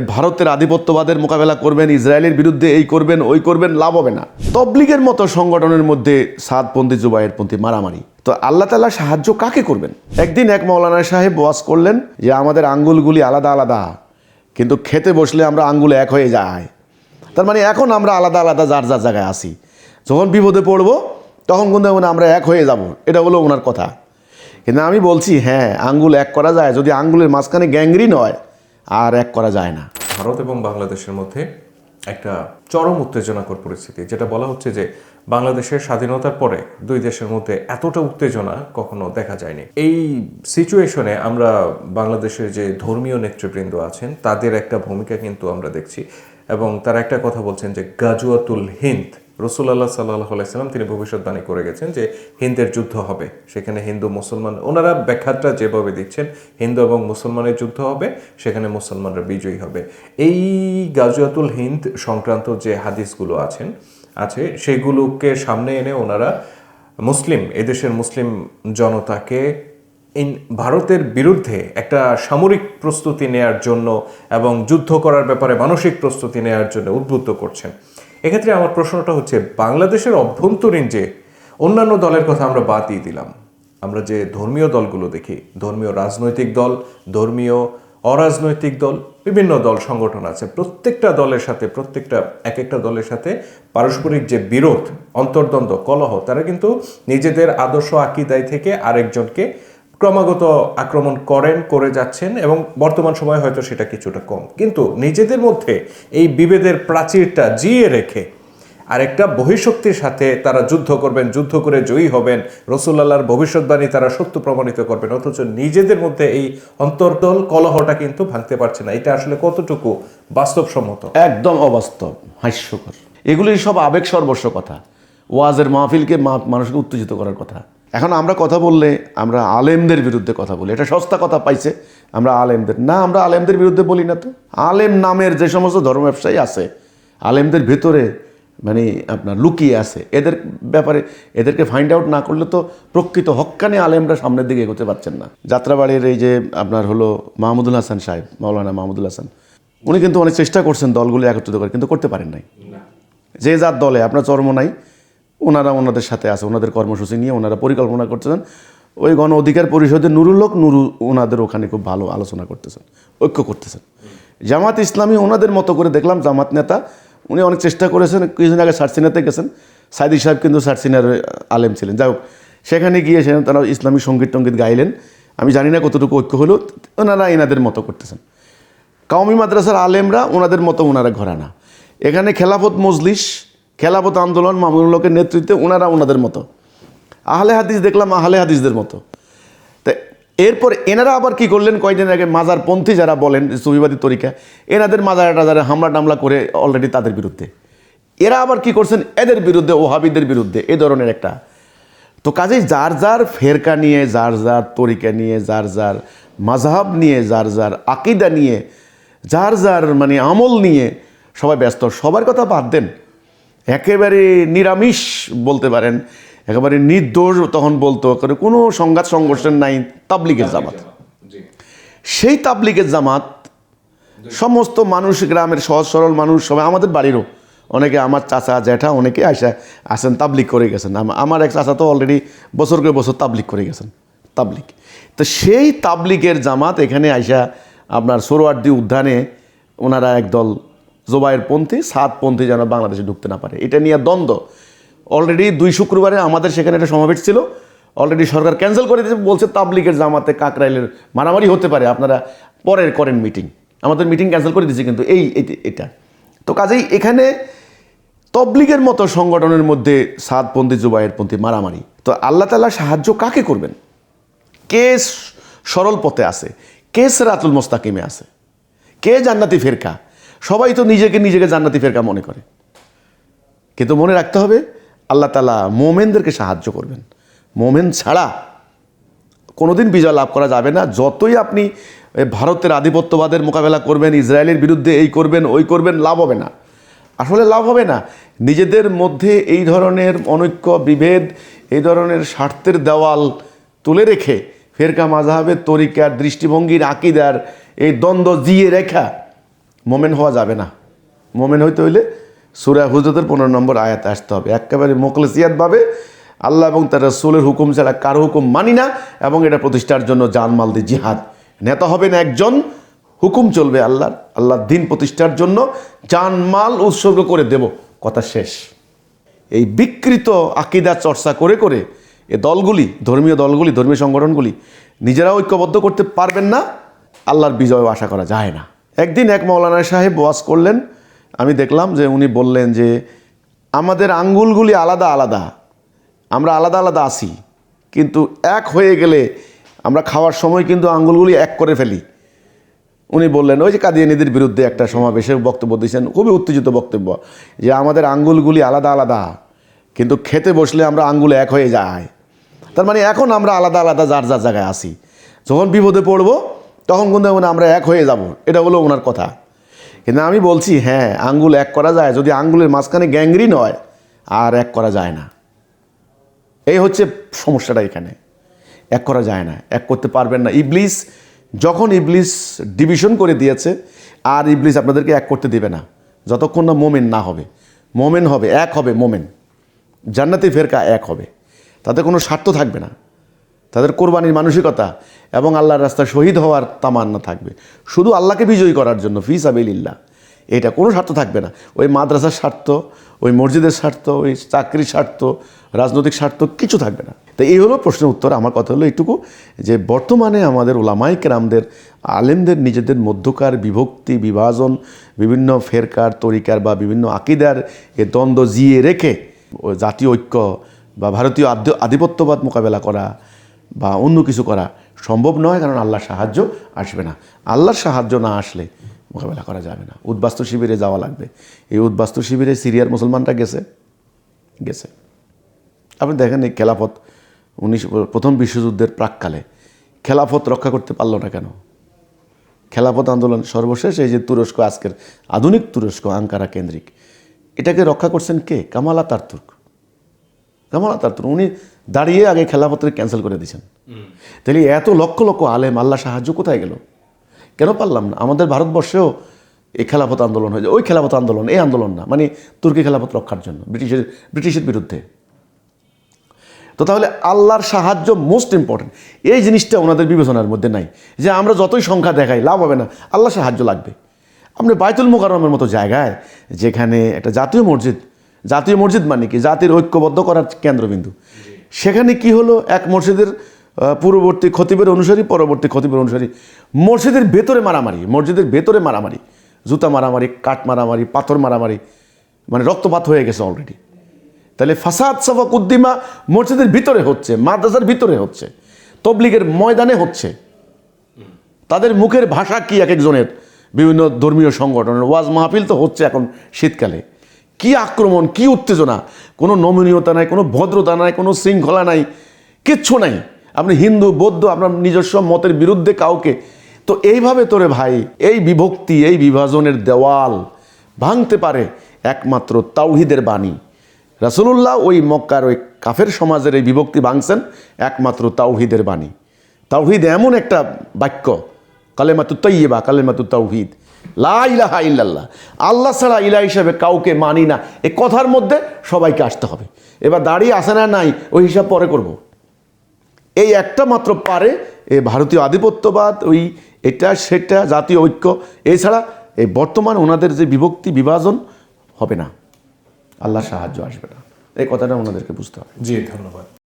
ভারতের আধিপত্যবাদের মোকাবেলা করবেন, ইসরায়েলের বিরুদ্ধে এই করবেন, ওই করবেন, লাভ হবে না। তবলিগের মতো সংগঠনের মধ্যে সাতপন্থী জুবাইয়ের পন্থী মারামারি। তো আল্লাহ তালা সাহায্য কাকে করবেন? একদিন এক মৌলানা সাহেব ওয়াজ করলেন যে, আমাদের আঙ্গুলগুলি আলাদা আলাদা। কিন্তু খেতে বসলে আমরা আঙ্গুল এক হয়ে যায়। তার মানে এখন আমরা আলাদা আলাদা, যার যার জায়গায় আসি যখন বিপদে পড়ব, তখন কিন্তু আমরা এক হয়ে যাব। এটা হলো ওনার কথা। কিন্তু আমি বলছি হ্যাঁ আঙ্গুল এক করা যায়। যদি আঙ্গুলের মাঝখানে গ্যাংগ্রিন হয় আর এক করা যায় না। ভারত এবং বাংলাদেশের মধ্যে একটা চরম উত্তেজনাকর পরিস্থিতি, যেটা বলা হচ্ছে যে বাংলাদেশের স্বাধীনতার পরে দুই দেশের মধ্যে এতটা উত্তেজনা কখনো দেখা যায়নি। এই সিচুয়েশনে আমরা বাংলাদেশের যে ধর্মীয় নেতৃবৃন্দ আছেন, তাদের একটা ভূমিকা কিন্তু আমরা দেখছি এবং তারা একটা কথা বলছেন যে গাজুয়াতুল হিন্দ রসুল্লাহ সাল্লাহ আলাইসাল্লাম তিনি ভবিষ্যৎবাণী করে গেছেন যে হিন্দের যুদ্ধ হবে। সেখানে হিন্দু মুসলমান, ওনারা ব্যাখ্যাটা যেভাবে দিচ্ছেন হিন্দু এবং মুসলমানের যুদ্ধ হবে, সেখানে মুসলমানরা বিজয়ী হবে। এই গাজুয়াতুল হিন্দ সংক্রান্ত যে হাদিসগুলো আছেন, আছে, সেগুলোকে সামনে এনে ওনারা মুসলিম, এদেশের মুসলিম জনতাকে ভারতের বিরুদ্ধে একটা সামরিক প্রস্তুতি নেয়ার জন্য এবং যুদ্ধ করার ব্যাপারে মানসিক প্রস্তুতি নেয়ার জন্য উদ্বুদ্ধ করছেন। এক্ষেত্রে আমার প্রশ্নটা হচ্ছে, বাংলাদেশের অভ্যন্তরীণ যে অন্যান্য দলের কথা আমরা বাদ দিয়ে দিলাম, আমরা যে ধর্মীয় দলগুলো দেখি, ধর্মীয় রাজনৈতিক দল, ধর্মীয় অরাজনৈতিক দল, বিভিন্ন দল সংগঠন আছে, প্রত্যেকটা দলের সাথে, প্রত্যেকটা এক একটা দলের সাথে পারস্পরিক যে বিরোধ, অন্তর্দ্বন্দ্ব, কলহ, তারা কিন্তু নিজেদের আদর্শ আকিদায় থেকে আরেকজনকে ক্রমাগত আক্রমণ করেন, করে যাচ্ছেন এবং বর্তমান সময়ে হয়তো সেটা কিছুটা কম। কিন্তু নিজেদের মধ্যে এই বিভেদের প্রাচীরটা জিয়ে রেখে আরেকটা বহিঃশক্তির সাথে তারা যুদ্ধ করবেন, যুদ্ধ করে জয়ী হবেন রসুল্লাহর ভবিষ্যৎবাণী তারা সত্য প্রমাণিত করবেন, অথচ নিজেদের মধ্যে এই অন্তর্দল, কলহটা কিন্তু ভাঙতে পারছে না। এটা আসলে কতটুকু বাস্তবসম্মত? একদম অবাস্তব, হাস্যকর। এগুলি সব আবেগ সর্বস্ব কথা। ওয়াজের মাহফিলকে মানুষকে উত্তেজিত করার কথা। এখন আমরা কথা বললে আমরা আলেমদের বিরুদ্ধে কথা বলি। এটা সস্তা কথা পাইছে আমরা আলেমদের। না আমরা আলেমদের বিরুদ্ধে বলি না তো। আলেম নামের যে সমস্ত ধর্ম ব্যবসায়ী আছে আলেমদের ভেতরে মানে আপনার লুকিয়ে আছে। এদের ব্যাপারে এদেরকে ফাইন্ড আউট না করলে তো প্রকৃত হক্কানি আলেমরা সামনের দিকে এগোতে পারছেন না। যাত্রাবাড়ির এই যে আপনার হলো মাহমুদুল হাসান সাহেব মাওলানা মাহমুদুল হাসান উনি কিন্তু অনেক চেষ্টা করছেন দলগুলো একত্রিত করে কিন্তু করতে পারেন নাই। যে যার দলে আপনার চর্ম নাই ওনারা ওনাদের সাথে আছে, ওনাদের কর্মসূচি নিয়ে ওনারা পরিকল্পনা করতেছেন। ওই গণ অধিকার পরিষদের নুরুল হক, নুরু ওনাদের ওখানে খুব ভালো আলোচনা করতেছেন, ঐক্য করতেছেন। জামাত ইসলামী ওনাদের মতো করে দেখলাম, জামাত নেতা, উনি অনেক চেষ্টা করেছেন, কিছুদিন আগে সারসিনাতে গেছেন, সাইদি সাহেব কিন্তু সারসিনার আলেম ছিলেন। যাই হোক, সেখানে গিয়ে সেখানে তারা ইসলামী সংগীত টঙ্গীত গাইলেন। আমি জানি না কতটুকু ঐক্য হলো, ওনারা এনাদের মতো করতেছেন। কাউমি মাদ্রাসার আলেমরা ওনাদের মতো ওনারা ঘরানা। এখানে খেলাফত মজলিস খেলাফত আন্দোলন মামুনুল্লকের নেতৃত্বে ওনারা ওনাদের মতো। আহলে হাদিস দেখলাম আহলে হাদিসদের মতো। তা এরপর এনারা আবার কি করলেন? কয়েকদিন আগে মাজারপন্থী যারা বলেন সুবিবাদী তরিকা, এনাদের মাজার টাজারে হামলা টামলা করে অলরেডি তাদের বিরুদ্ধে। এরা আবার কি করছেন? এদের বিরুদ্ধে, ওহাবিদের বিরুদ্ধে, এ ধরনের একটা। তো কাজেই যার যার ফেরকা নিয়ে, যার যার তরিকা নিয়ে, যার যার মাঝহাব নিয়ে, যার যার আকিদা নিয়ে, যার যার মানে আমল নিয়ে সবাই ব্যস্ত। সবার কথা বাদ দেন। একেবারে নিরামিষ বলতে পারেন একেবারে নির্দোষ তখন বলতো করে কোনো সংঘাত সংঘর্ষের নাই তাবলিগের জামাত। সেই তাবলিগের জামাত সমস্ত মানুষ গ্রামের সহজ সরল মানুষ সবাই আমাদের বাড়িরও অনেকে আমার চাচা জ্যাঠা অনেকে আসা আসেন তাবলিক করে গেছেন। আমার এক চাচা তো অলরেডি বছর বছরকে বছর তাবলিক করে গেছেন তাবলিক তো সেই তাবলিকের জামাত এখানে আইসা আপনার সোরোয়ার্দি উদ্যানে ওনারা একদল জোবাইয়ের পন্থী সাতপন্থী যেন বাংলাদেশে ঢুকতে না পারে। এটা নিয়ে দ্বন্দ্ব। অলরেডি দুই শুক্রবারে আমাদের সেখানে একটা সমাবেশ ছিল। অলরেডি সরকার ক্যান্সেল করে দিয়েছে, বলছে তাবলিগের জামাতে কাকরাইলের মারামারি হতে পারে। আপনারা পরের করেন মিটিং আমাদের মিটিং ক্যান্সেল করে দিয়েছে কিন্তু এই এটা। তো কাজেই এখানে তবলিগের মতো সংগঠনের মধ্যে সাতপন্থী জুবাইয়ের পন্থী মারামারি। তো আল্লাহ তালা সাহায্য কাকে করবেন? কে সরল পথে আছে? কে সেরাতুল মোস্তাকিমে আছে? কে জান্নাতি ফেরকা? সবাই তো নিজেকে নিজেকে জান্নাতি ফেরকা মনে করে। কিন্তু মনে রাখতে হবে, আল্লাহ তালা মোমেনদেরকে সাহায্য করবেন। মোমেন ছাড়া কোনোদিন বিজয় লাভ করা যাবে না। যতই আপনি ভারতের আধিপত্যবাদের মোকাবেলা করবেন, ইসরায়েলের বিরুদ্ধে এই করবেন, ওই করবেন, লাভ হবে না। আসলে লাভ হবে না। নিজেদের মধ্যে এই ধরনের অনৈক্য বিভেদ, এই ধরনের স্বার্থের দেওয়াল তুলে রেখে ফেরকা মাঝহাবের তরিকার, দৃষ্টিভঙ্গির, আকিদার এই দ্বন্দ্ব জিয়ে রেখা মোমেন হওয়া যাবে না। মোমেন হইতে হইলে সুরা হুজরতের পনেরো নম্বর আয়াতে আসতে হবে। একেবারে মোকলেসিয়াতভাবে আল্লাহ এবং তার রসুলের হুকুম ছাড়া কারও হুকুম মানি না এবং এটা প্রতিষ্ঠার জন্য জানমাল দিয়ে জিহাদ। নেতা হবেন একজন, হুকুম চলবে আল্লাহর। আল্লাহর দিন প্রতিষ্ঠার জন্য জানমাল উৎসর্গ করে দেব। কথা শেষ। এই বিকৃত আকিদা চর্চা করে করে এ দলগুলি, ধর্মীয় দলগুলি, ধর্মীয় সংগঠনগুলি নিজেরা ঐক্যবদ্ধ করতে পারবেন না। আল্লাহর বিজয় আশা করা যায় না। একদিন এক মৌলানা সাহেব ওয়াজ করলেন, আমি দেখলাম যে উনি বললেন যে আমাদের আঙ্গুলগুলি আলাদা আলাদা, আমরা আলাদা আলাদা আসি, কিন্তু এক হয়ে গেলে আমরা খাওয়ার সময় কিন্তু আঙ্গুলগুলি এক করে ফেলি। উনি বললেন, ওই যে কাদিয়ানিদের বিরুদ্ধে একটা সমাবেশে বক্তব্য দিয়েছেন, খুবই উত্তেজিত বক্তব্য, যে আমাদের আঙ্গুলগুলি আলাদা আলাদা, কিন্তু খেতে বসলে আমরা আঙ্গুল এক হয়ে যায়। তার মানে এখন আমরা আলাদা আলাদা যার যার জায়গায় আসি। যখন বিপদে পড়ব তখন কিন্তু আমরা এক হয়ে যাব। এটা হলো ওনার কথা। কিন্তু আমি বলছি হ্যাঁ আঙ্গুল এক করা যায়। যদি আঙ্গুলের মাঝখানে গ্যাংগ্রিন হয় আর এক করা যায় না। এই হচ্ছে সমস্যাটা এখানে। এক করা যায় না, এক করতে পারবেন না। ইবলিস, যখন ইবলিস ডিভিশন করে দিয়েছে, আর ইবলিস আপনাদেরকে এক করতে দেবে না। যতক্ষণ না মোমেন না হবে। মোমেন হবে, এক হবে মোমেন। জান্নাতি ফেরকা এক হবে। তাতে কোনো স্বার্থ থাকবে না। তাদের কোরবানির মানসিকতা এবং আল্লাহর রাস্তায় শহীদ হওয়ার তামান্না থাকবে। শুধু আল্লাহকে বিজয়ী করার জন্য, ফি সাবিল্লাহ এটা কোনো স্বার্থ থাকবে না। ওই মাদ্রাসার স্বার্থ, ওই মসজিদের স্বার্থ, ওই চাকরির স্বার্থ, রাজনৈতিক স্বার্থ কিছু থাকবে না। তো এই হলো প্রশ্নের উত্তর। আমার কথা হলো এইটুকু, যে বর্তমানে আমাদের ওলামাই কেরামদের, আলেমদের নিজেদের মধ্যকার বিভক্তি, বিভাজন, বিভিন্ন ফেরকার তরিকার বা বিভিন্ন আকিদার এ দ্বন্দ্ব জিয়ে রেখে জাতীয় ঐক্য বা ভারতীয় আধিপত্যবাদ মোকাবেলা করা বা অন্য কিছু করা সম্ভব নয়, কারণ আল্লাহর সাহায্য আসবে না। আল্লাহর সাহায্য না আসলে মোকাবেলা করা যাবে না। উদ্বাস্তু শিবিরে যাওয়া লাগবে। এই উদ্বাস্তু শিবিরে সিরিয়ার মুসলমানরা গেছে? গেছে। আপনি দেখেন এই খেলাফত উনিশ, প্রথম বিশ্বযুদ্ধের প্রাককালে খেলাফত রক্ষা করতে পারল না কেন? খেলাফত আন্দোলন সর্বশেষ, এই যে তুরস্ক, আজকের আধুনিক তুরস্ক, আঙ্কারা কেন্দ্রিক, এটাকে রক্ষা করছেন কে? কামাল আতাতুর্ক কামাল আতাতুর্ক উনি দাঁড়িয়ে আগে খেলাফতের ক্যান্সেল করে দিয়েছেন। তাহলে এত লক্ষ লক্ষ আলেম, আল্লাহ সাহায্য কোথায় গেল? কেন পারলাম না? আমাদের ভারতবর্ষেও এই খেলাফত আন্দোলন হয়েছে। ওই খেলাফত আন্দোলন, এই আন্দোলন না। মানে তুর্কি খেলাফত রক্ষার জন্য, ব্রিটিশের ব্রিটিশের বিরুদ্ধে। তো তাহলে আল্লাহর সাহায্য মোস্ট ইম্পর্টেন্ট এই জিনিসটা ওনাদের বিবেচনার মধ্যে নাই। যে আমরা যতই সংখ্যা দেখাই, লাভ হবে না। আল্লাহ সাহায্য লাগবে। আপনি বাইতুল মোকাররমের মতো জায়গায়, যেখানে একটা জাতীয় মসজিদ জাতীয় মসজিদ মানে কি? জাতির ঐক্যবদ্ধ করার কেন্দ্রবিন্দু। সেখানে কি হলো? এক মসজিদের পূর্ববর্তী খতিবের অনুসারী, পরবর্তী খতিবের অনুসারী। মসজিদের ভেতরে মারামারি, মসজিদের ভেতরে মারামারি। জুতা মারামারি, কাঠ মারামারি, পাথর মারামারি মানে রক্তপাত হয়ে গেছে অলরেডি তাহলে ফাসাদ সফক উদ্দিমা মসজিদের ভিতরে হচ্ছে, মাদ্রাসার ভিতরে হচ্ছে, তবলিগের ময়দানে হচ্ছে। তাদের মুখের ভাষা কি এক একজনের? বিভিন্ন ধর্মীয় সংগঠনের ওয়াজ মাহফিল তো হচ্ছে এখন শীতকালে। কি আক্রমণ, কি উত্তেজনা? কোনো নমনীয়তা নাই, কোনো ভদ্রতা নাই, কোনো শৃঙ্খলা নাই, কিচ্ছু নাই। আপনি হিন্দু, বৌদ্ধ, আপনার নিজস্ব মতের বিরুদ্ধে কাউকে। তো এইভাবে তোরে ভাই, এই বিভক্তি, এই বিভাজনের দেওয়াল ভাঙতে পারে একমাত্র তাওহিদের বাণী। রাসুলুল্লাহ ওই মক্কার ওই কাফের সমাজের এই বিভক্তি ভাঙছেন একমাত্র তাওহিদের বাণী। তাওহিদ এমন একটা বাক্য কালেমাতু তৈবা কালেমাতু তাওহিদ লা ইলাহা ইল্লাল্লাহ। আল্লাহ ছাড়া ইলা হিসাবে কাউকে মানি না। এই কথার মধ্যে সবাইকে আসতে হবে। এবার দাঁড়িয়ে আসে না নাই, ওই হিসাব পরে করব। এই একটা মাত্র পারে এ ভারতীয় আধিপত্যবাদ, ওই এটা, সেটা, জাতীয় ঐক্য, এছাড়া এই বর্তমান ওনাদের যে বিভক্তি, বিভাজন হবে না। আল্লাহ সাহায্য আসবে না। এই কথাটা ওনাদেরকে বুঝতে হবে। জি, ধন্যবাদ।